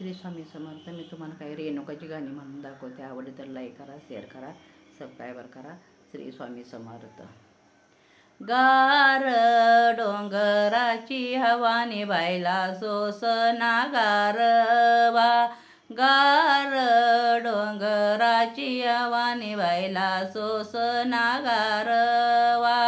श्री स्वामी समर्थ मी तुम्हाला काही रेणुकाची गाणी म्हणून दाखवते. आवडली तर लाईक करा शेअर करा सबस्क्रायबर करा. श्री स्वामी समर्थ. गार डोंगराची हवाने बायला सोसना गारवा गार डोंगराची हवाने बायला सोसना गारवा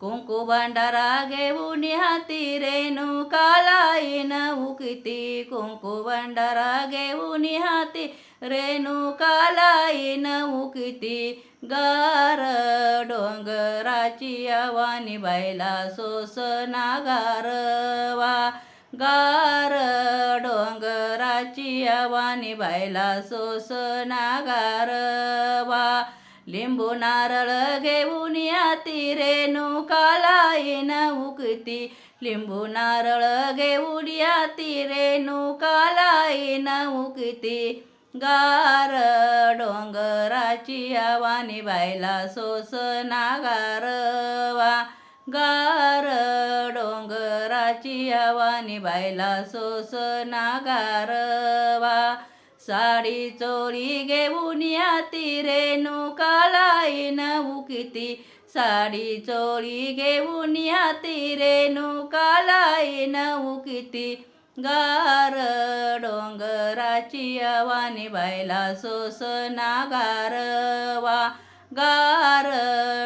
कुंकू भंडारा घेऊन हाती रेणुकालाईन उकिती कुंकू भंडारा घेऊन हाती रेणुकालाईन उकिती गार डोंगराची आवानी बायला सोसना गारवा गार डोंगराची आवानी बायला सोसना गारवा लिंबू नारळ घेऊन याती रेणुकालाईन उकती लिंबू नारळ घेऊन याती रेणुकालाईन उकती गार डोंगराची आवानी बायला सोसना गारवा गार डोंगराची आवानी बायला सोसना गारवा साडी चोळी घेऊन याती रेणुकालाईन उकिती साडी चोळी घेऊन याती रेणुकालाईन उकिती गार डोंगराची आवानी बायला सोसना गारवा गार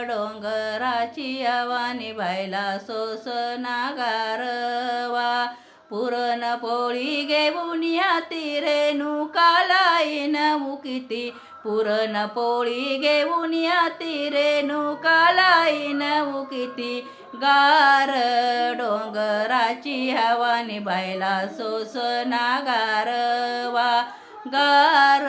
डोंगराची आवानी बायला सोसना गारवा पुरण पोळी घेऊन याती रेणुकालाईन उकिती पुरण पोळी घेऊन याती नऊ किती गार डोंगराची हवा निभायला सोसना गारवा गार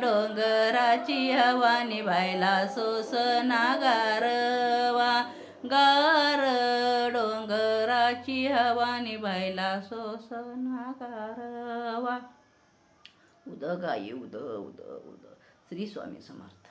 डोंगराची हवा निभायला सोसना गारवा गार डोंगराची हवा निभायला सोसना गारवा उद गाई उद उद उद श्री स्वामी समर्थ.